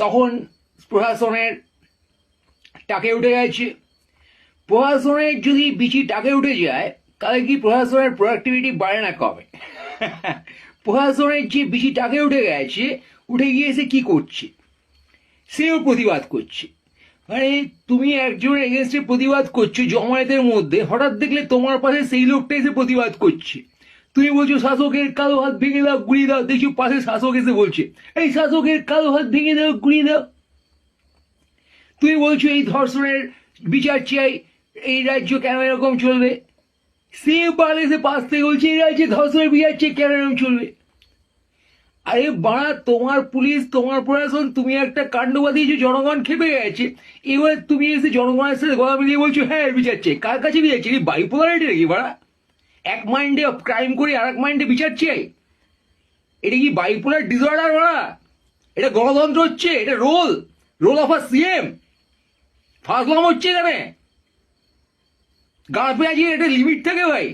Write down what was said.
তখন প্রশাসনের টাকে উঠে গেছে প্রশাসনের যদি বিচি টাকে উঠে যায়, তাহলে কি প্রশাসনের প্রোডাক্টিভিটি বাড়ে না কবে? প্রশাসনের যে বিচি টাকে উঠে গেছে, উঠে গিয়ে সে কি করছে? সেও প্রতিবাদ করছে। মানে তুমি একজনের এগেনস্টে প্রতিবাদ করছ জমায়েতের মধ্যে, হঠাৎ দেখলে তোমার পাশে সেই লোকটা এসে প্রতিবাদ করছে। তুমি বলছো শাসকের কালো হাত ভেঙে দাও গুড়িয়ে দাও দেখছ পাশে শাসক এসে বলছে। এই শাসকের কালো হাত ভেঙে দাও গুড়িয়ে দাও। তুমি বলছো এই ধর্ষণের বিচার চাই, এই রাজ্য কেন এরকম চলবে? সে পালে সে পাশ থেকে বলছে, এই রাজ্যে ধর্ষণের বিচার চাই, কেন এরকম চলবে? আরে বাড়া, তোমার পুলিশ, তোমার প্রশাসন, তুমি একটা কাণ্ড বাদিয়েছো জনগণ খেপে গেছে। এবার তুমি এসে জনগণের সাথে কথা মিলিয়ে বলছো হ্যাঁ বিচার চাই। কার কাছে বিচার চাই? বাইপোলারিটি নাকি, বাড়া? এক মাইন্ডে ক্রাইম করে আর এক মাইন্ডে বিচার চাই এটা কি বাইপোলার ডিসঅর্ডার বাড়া এটা গণতন্ত্র হচ্ছে এটা role role of a CM ফাজলাম হচ্ছে এখানে গাঁ পেঁয়াজির একটা লিমিট থাকে ভাই